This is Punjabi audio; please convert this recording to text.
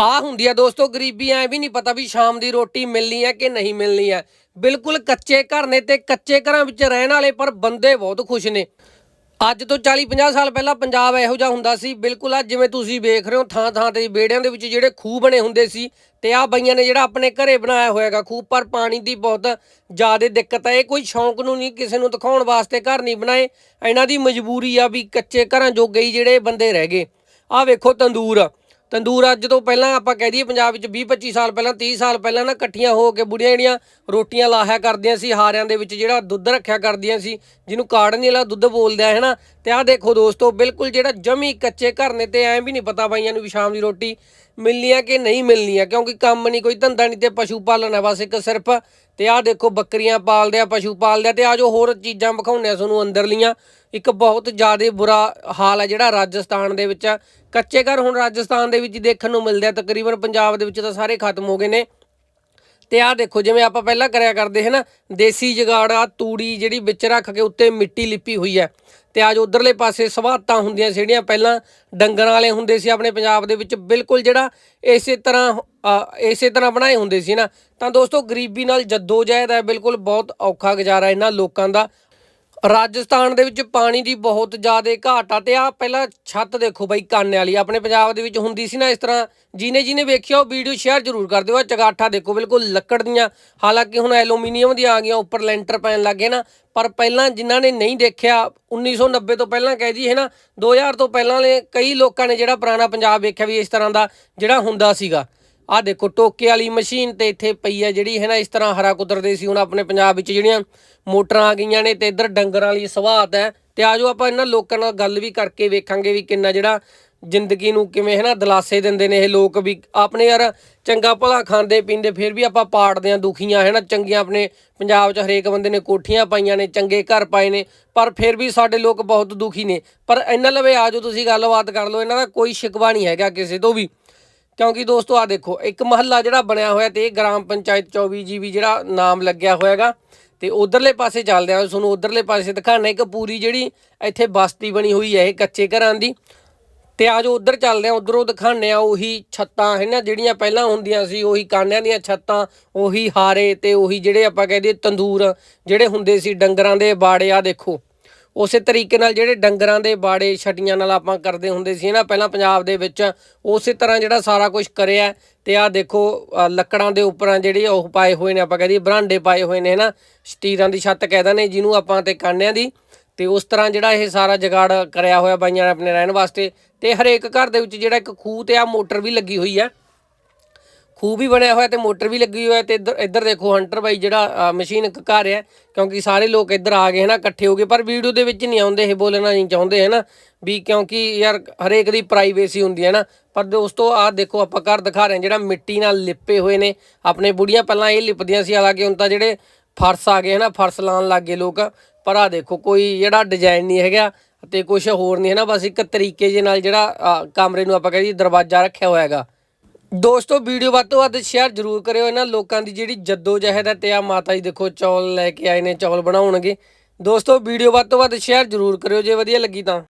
ਆ ਹੁੰਦੀ ਆ ਦੋਸਤੋ ਗਰੀਬੀ ਐ ਵੀ ਨਹੀਂ ਪਤਾ ਵੀ ਸ਼ਾਮ ਦੀ ਰੋਟੀ ਮਿਲਣੀ ਹੈ ਕਿ ਨਹੀਂ ਮਿਲਣੀ ਹੈ ਬਿਲਕੁਲ ਕੱਚੇ ਘਰ ਨੇ ਤੇ ਕੱਚੇ ਘਰਾਂ ਵਿੱਚ ਰਹਿਣ ਵਾਲੇ ਪਰ ਬੰਦੇ ਬਹੁਤ ਖੁਸ਼ ਨੇ। ਅੱਜ ਤੋਂ 40 50 ਸਾਲ ਪਹਿਲਾਂ ਪੰਜਾਬ ਇਹੋ ਜਿਹਾ ਹੁੰਦਾ ਸੀ। ਬਿਲਕੁਲ ਆ ਜਿਵੇਂ ਤੁਸੀਂ ਵੇਖ ਰਹੇ ਹੋ, ਥਾਂ ਥਾਂ ਤੇ ਬੇੜਿਆਂ ਦੇ ਵਿੱਚ ਜਿਹੜੇ ਖੂਹ ਬਣੇ ਹੁੰਦੇ ਸੀ ਤੇ ਆ ਬਈਆਂ ਨੇ ਜਿਹੜਾ ਆਪਣੇ ਘਰੇ ਬਣਾਇਆ ਹੋਇਆਗਾ ਖੂਹ, ਪਰ ਪਾਣੀ ਦੀ ਬਹੁਤ ਜ਼ਿਆਦਾ ਦਿੱਕਤ ਹੈ ਇਹ ਕੋਈ ਸ਼ੌਂਕ ਨੂੰ ਨਹੀਂ, ਕਿਸੇ ਨੂੰ ਦਿਖਾਉਣ ਵਾਸਤੇ ਘਰ ਨਹੀਂ ਬਣਾਏ। ਇਹਨਾਂ ਦੀ ਮਜਬੂਰੀ ਆ ਵੀ ਕੱਚੇ ਘਰਾਂ ਜੋਗੇ ਹੀ ਜਿਹੜੇ ਬੰਦੇ ਰਹਿ ਗਏ। ਆ ਵੇਖੋ ਤੰਦੂਰ। ਤੰਦੂਰ ਅੱਜ ਤੋਂ ਪਹਿਲਾਂ ਆਪਾਂ ਕਹਿ ਦਈਏ ਪੰਜਾਬ ਵਿੱਚ 20 25 ਸਾਲ ਪਹਿਲਾਂ 30 ਸਾਲ ਪਹਿਲਾਂ ਨਾ ਇਕੱਠੀਆਂ ਹੋ ਕੇ ਬੁੜੀਆਂ ਜਿਹੜੀਆਂ ਰੋਟੀਆਂ ਲਾਹਿਆ ਕਰਦੀਆਂ ਸੀ, ਹਾਰਿਆਂ ਦੇ ਵਿੱਚ ਜਿਹੜਾ ਦੁੱਧ ਰੱਖਿਆ ਕਰਦੀਆਂ ਸੀ, ਜਿਹਨੂੰ ਕਾੜਨੀ ਵਾਲਾ ਦੁੱਧ ਬੋਲਦੇ ਆ ਹੈਨਾ ਤੇ ਆਹ ਦੇਖੋ ਦੋਸਤੋ, ਬਿਲਕੁਲ ਜਿਹੜਾ ਜਮੀ ਕੱਚੇ ਘਰ ਨੇ ਤੇ ਐਂ ਵੀ ਨਹੀਂ ਪਤਾ ਬਾਈਆਂ ਨੂੰ ਵੀ ਸ਼ਾਮ ਦੀ ਰੋਟੀ ਮਿਲਣੀ ਆ ਕਿ ਨਹੀਂ ਮਿਲਣੀ ਆ ਕਿਉਂਕਿ ਕੰਮ ਨਹੀਂ, ਕੋਈ ਧੰਦਾ ਨਹੀਂ ਤੇ ਪਸ਼ੂ ਪਾਲਣ ਹੈ ਬਸ ਇੱਕ ਸਿਰਫ। ਤੇ ਆਹ ਦੇਖੋ ਬੱਕਰੀਆਂ ਪਾਲਦੇ ਆ, ਪਸ਼ੂ ਪਾਲਦੇ ਆ ਤੇ ਆ ਜੋ ਹੋਰ ਚੀਜ਼ਾਂ ਵਿਖਾਉਂਦੇ ਆ ਤੁਹਾਨੂੰ ਅੰਦਰਲੀਆਂ। ਇੱਕ ਬਹੁਤ ਜ਼ਿਆਦਾ ਬੁਰਾ ਹਾਲ ਹੈ ਜਿਹੜਾ ਰਾਜਸਥਾਨ ਦੇ ਵਿੱਚ ਆ। ਕੱਚੇ ਘਰ ਹੁਣ ਰਾਜਸਥਾਨ ਦੇ ਵਿੱਚ ਦੇਖਣ ਨੂੰ ਮਿਲਦੇ ਆ, ਤਕਰੀਬਨ ਪੰਜਾਬ ਦੇ ਵਿੱਚ ਤਾਂ ਸਾਰੇ ਖਤਮ ਹੋ ਗਏ ਨੇ। ਤੇ ਆਹ ਦੇਖੋ, ਜਿਵੇਂ ਆਪਾਂ ਪਹਿਲਾਂ ਕਰਿਆ ਕਰਦੇ ਹੈ ਨਾ ਦੇਸੀ ਜਗਾੜ ਆ ਤੂੜੀ ਜਿਹੜੀ ਵਿੱਚ ਰੱਖ ਕੇ ਉੱਤੇ ਮਿੱਟੀ ਲਿਪੀ ਹੋਈ ਹੈ। ਤੇ ਆਜ ਉਧਰਲੇ ਪਾਸੇ ਸਵਾਤਾਂ ਹੁੰਦੀਆਂ ਸੀ ਜਿਹੜੀਆਂ ਪਹਿਲਾਂ ਡੰਗਰਾਂ ਵਾਲੇ ਹੁੰਦੇ ਸੀ ਆਪਣੇ ਪੰਜਾਬ ਦੇ ਵਿੱਚ, ਬਿਲਕੁਲ ਜਿਹੜਾ ਇਸੇ ਤਰ੍ਹਾਂ ਇਸੇ ਤਰ੍ਹਾਂ ਬਣਾਏ ਹੁੰਦੇ ਸੀ ਨਾ। ਤਾਂ ਦੋਸਤੋ, ਗਰੀਬੀ ਨਾਲ ਜੱਦੋ ਜਹਿਦ ਹੈ, ਬਿਲਕੁਲ ਬਹੁਤ ਔਖਾ ਗੁਜ਼ਾਰਾ ਇਹਨਾਂ ਲੋਕਾਂ ਦਾ। ਰਾਜਸਥਾਨ ਦੇ ਵਿੱਚ ਪਾਣੀ ਦੀ ਬਹੁਤ ਜ਼ਿਆਦਾ ਘਾਟ ਆ ਤੇ ਆ ਪਹਿਲਾਂ ਛੱਤ ਦੇਖੋ ਬਾਈ ਕੰਨ ਵਾਲੀ, ਆਪਣੇ ਪੰਜਾਬ ਦੇ ਵਿੱਚ ਹੁੰਦੀ ਸੀ ਨਾ ਇਸ ਤਰ੍ਹਾਂ। ਜਿਹਨੇ ਜਿਹਨੇ ਵੇਖਿਆ ਉਹ ਵੀਡੀਓ ਸ਼ੇਅਰ ਜ਼ਰੂਰ ਕਰ ਦਿਓ ਆ ਚਗਾਠਾ ਦੇਖੋ, ਬਿਲਕੁਲ ਲੱਕੜ ਦੀਆਂ। ਹਾਲਾਂਕਿ ਹੁਣ ਐਲੂਮੀਨੀਅਮ ਦੀਆਂ ਆ ਗਈਆਂ, ਉੱਪਰ ਲੈਂਟਰ ਪੈਣ ਲੱਗੇ ਨਾ। ਪਰ ਪਹਿਲਾਂ ਜਿਨ੍ਹਾਂ ਨੇ ਨਹੀਂ ਦੇਖਿਆ 1990 ਤੋਂ ਪਹਿਲਾਂ ਕਹਿ ਜੀ ਹੈ ਨਾ 2000 ਤੋਂ ਪਹਿਲਾਂ ਕਈ ਲੋਕਾਂ ਨੇ ਜਿਹੜਾ ਪੁਰਾਣਾ ਪੰਜਾਬ ਵੇਖਿਆ ਵੀ ਇਸ ਤਰ੍ਹਾਂ ਦਾ ਜਿਹੜਾ ਹੁੰਦਾ ਸੀਗਾ। ਆਹ ਦੇਖੋ, ਟੋਕੇ ਵਾਲੀ ਮਸ਼ੀਨ ਤੇ ਇੱਥੇ ਪਈ ਆ ਜਿਹੜੀ, ਹੈ ਨਾ, ਇਸ ਤਰ੍ਹਾਂ ਹਰਾ ਕੁਤਰਦੇ ਸੀ ਹੁਣ ਆਪਣੇ ਪੰਜਾਬ ਵਿੱਚ ਜਿਹੜੀਆਂ ਮੋਟਰਾਂ ਆ ਗਈਆਂ ਨੇ ਤੇ ਇੱਧਰ ਡੰਗਰਾਂ ਵਾਲੀ ਸਵਾਤ ਹੈ। ਤੇ ਆਜੋ ਆਪਾਂ ਇਹਨਾਂ ਲੋਕਾਂ ਨਾਲ ਗੱਲ ਵੀ ਕਰਕੇ ਵੇਖਾਂਗੇ ਵੀ ਕਿੰਨਾ ਜਿਹੜਾ ਜ਼ਿੰਦਗੀ ਨੂੰ ਕਿਵੇਂ, ਹੈ ਨਾ, ਦਲਾਸੇ ਦਿੰਦੇ ਨੇ ਇਹ ਲੋਕ ਵੀ। ਆਪਣੇ ਯਾਰ ਚੰਗਾ ਭਲਾ ਖਾਂਦੇ ਪੀਂਦੇ, ਫਿਰ ਵੀ ਆਪਾਂ ਪਾੜਦੇ ਆ ਦੁਖੀਆਂ, ਹੈ ਨਾ, ਚੰਗੀਆਂ ਆਪਣੇ ਪੰਜਾਬ 'ਚ ਹਰੇਕ ਬੰਦੇ ਨੇ ਕੋਠੀਆਂ ਪਾਈਆਂ ਨੇ, ਚੰਗੇ ਘਰ ਪਾਏ ਨੇ, ਪਰ ਫਿਰ ਵੀ ਸਾਡੇ ਲੋਕ ਬਹੁਤ ਦੁਖੀ ਨੇ। ਪਰ ਇਹਨਾਂ ਲਵੇ ਆਜੋ ਤੁਸੀਂ ਗੱਲਬਾਤ ਕਰ ਲਓ, ਇਹਨਾਂ ਦਾ ਕੋਈ ਸ਼ਿਕਵਾ ਨਹੀਂ ਹੈਗਾ ਕਿਸੇ ਤੋਂ ਵੀ। ਕਿਉਂਕਿ ਦੋਸਤੋ ਆ ਦੇਖੋ, ਇੱਕ ਮਹੱਲਾ ਜਿਹੜਾ ਬਣਿਆ ਹੋਇਆ ਤੇ ਇਹ ਗ੍ਰਾਮ ਪੰਚਾਇਤ 24 ਜੀਬੀ ਜਿਹੜਾ ਨਾਮ ਲੱਗਿਆ ਹੋਇਆਗਾ। ਤੇ ਉਧਰਲੇ ਪਾਸੇ ਚੱਲਦੇ ਆ, ਤੁਹਾਨੂੰ ਉਧਰਲੇ ਪਾਸੇ ਦਿਖਾਣਾ ਇੱਕ ਪੂਰੀ ਜਿਹੜੀ ਇੱਥੇ ਬਸਤੀ ਬਣੀ ਹੋਈ ਹੈ ਇਹ ਕੱਚੇ ਘਰਾਂ ਦੀ। ਤੇ ਆ ਜੋ ਉਧਰ ਚੱਲਦੇ ਆ, ਉਧਰੋਂ ਦਿਖਾਣੇ ਆ ਉਹੀ ਛੱਤਾਂ ਹੈ ਨਾ, ਜਿਹੜੀਆਂ ਪਹਿਲਾਂ ਹੁੰਦੀਆਂ ਸੀ, ਉਹੀ ਕਾਨਿਆਂ ਦੀਆਂ ਛੱਤਾਂ, ਉਹੀ ਹਾਰੇ ਤੇ ਉਹੀ ਜਿਹੜੇ ਆਪਾਂ ਕਹਿੰਦੇ ਤੰਦੂਰ, ਜਿਹੜੇ ਹੁੰਦੇ ਸੀ ਡੰਗਰਾਂ ਦੇ ਬਾੜੇ ਆ ਦੇਖੋ। ਉਸੇ ਤਰੀਕੇ ਨਾਲ ਜਿਹੜੇ ਡੰਗਰਾਂ ਦੇ ਬਾੜੇ ਛਟੀਆਂ ਨਾਲ ਆਪਾਂ ਕਰਦੇ ਹੁੰਦੇ ਸੀ ਨਾ, ਪਹਿਲਾਂ ਪੰਜਾਬ ਦੇ ਵਿੱਚ, ਉਸੇ ਤਰ੍ਹਾਂ ਜਿਹੜਾ ਸਾਰਾ ਕੁਝ ਕਰਿਆ ਤੇ ਆਹ ਦੇਖੋ ਲੱਕੜਾਂ ਦੇ ਉੱਪਰਾਂ ਜਿਹੜੇ ਉਹ ਪਾਏ ਹੋਏ ਨੇ, ਆਪਾਂ ਕਹਿੰਦੇ ਬਰਾਂਡੇ ਪਾਏ ਹੋਏ ਨੇ, ਹਨਾ? ਸਟੀਰਾਂ ਦੀ ਛੱਤ ਕਹਿ ਦਿੰਦੇ, ਜਿਹਨੂੰ ਆਪਾਂ ਤੇ ਕਾਨਿਆਂ ਦੀ, ਤੇ ਉਸ ਤਰ੍ਹਾਂ ਜਿਹੜਾ ਇਹ ਸਾਰਾ ਜਗਾੜ ਕਰਿਆ ਹੋਇਆ ਬਾਈਆਂ ਨੇ ਆਪਣੇ ਰਹਿਣ ਵਾਸਤੇ, ਤੇ ਹਰੇਕ ਘਰ ਦੇ ਵਿੱਚ ਜਿਹੜਾ ਇੱਕ ਖੂਹ ਤੇ ਆ ਮੋਟਰ ਵੀ ਲੱਗੀ ਹੋਈ ਹੈ। ਖੂਹ ਵੀ ਬਣਿਆ ਹੋਇਆ ਤੇ ਮੋਟਰ ਵੀ ਲੱਗੀ ਹੋਇਆ ਤੇ ਇੱਧਰ ਇੱਧਰ ਦੇਖੋ ਹੰਟਰ ਬਾਈ ਜਿਹੜਾ ਅ, ਮਸ਼ੀਨ ਘਾ ਰਿਹਾ ਕਿਉਂਕਿ ਸਾਰੇ ਲੋਕ ਇੱਧਰ ਆ ਗਏ ਹਨਾ ਇਕੱਠੇ ਹੋ ਗਏ ਪਰ ਵੀਡੀਓ ਦੇ ਵਿੱਚ ਨਹੀਂ ਆਉਂਦੇ ਇਹ ਬੋਲਣਾ ਨਹੀਂ ਚਾਹੁੰਦੇ ਹਨਾ ਵੀ ਕਿਉਂਕਿ ਯਾਰ ਹਰੇਕ ਦੀ ਪ੍ਰਾਈਵੇਸੀ ਹੁੰਦੀ ਹੈ ਨਾ ਪਰ ਦੋਸਤੋ ਆਹ ਦੇਖੋ ਆਪਾਂ ਘਰ ਦਿਖਾ ਰਹੇ ਹਾਂ ਜਿਹੜਾ ਮਿੱਟੀ ਨਾਲ ਲਿਪੇ ਹੋਏ ਨੇ ਆਪਣੇ ਬੁੜੀਆਂ ਪਹਿਲਾਂ ਇਹ ਲਿਪਦੀਆਂ ਸੀ ਹਾਲਾਂਕਿ ਹੁਣ ਤਾਂ ਜਿਹੜੇ ਫਰਸ਼ ਆ ਗਏ ਹਨਾ ਫਰਸ਼ ਲਾਉਣ ਲੱਗ ਗਏ ਲੋਕ ਪਰ ਆ ਦੇਖੋ ਕੋਈ ਜਿਹੜਾ ਡਿਜ਼ਾਈਨ ਨਹੀਂ ਹੈਗਾ ਤੇ ਕੁਝ ਹੋਰ ਨਹੀਂ ਹੈ ਨਾ ਬਸ ਇੱਕ ਤਰੀਕੇ ਜੇ ਨਾਲ ਜਿਹੜਾ ਕਮਰੇ ਨੂੰ ਆਪਾਂ ਕਹਿੰਦੇ ਦਰਵਾਜ਼ਾ ਰੱਖਿਆ ਹੋਇਆ ਹੈਗਾ। ਦੋਸਤੋ ਵੀਡੀਓ ਵੱਧ ਤੋਂ ਵੱਧ ਸ਼ੇਅਰ ਜ਼ਰੂਰ ਕਰਿਓ ਇਹਨਾਂ ਲੋਕਾਂ ਦੀ ਜਿਹੜੀ ਜੱਦੋ ਜਹਿਦ ਹੈ ਤੇ ਆ ਮਾਤਾ ਜੀ ਦੇਖੋ, ਚੌਲ ਲੈ ਕੇ ਆਏ ਨੇ, ਚੌਲ ਬਣਾਉਣਗੇ। ਦੋਸਤੋ ਵੀਡੀਓ ਵੱਧ ਤੋਂ ਵੱਧ ਸ਼ੇਅਰ ਜ਼ਰੂਰ ਕਰਿਓ, ਜੇ ਵਧੀਆ ਲੱਗੀ ਤਾਂ।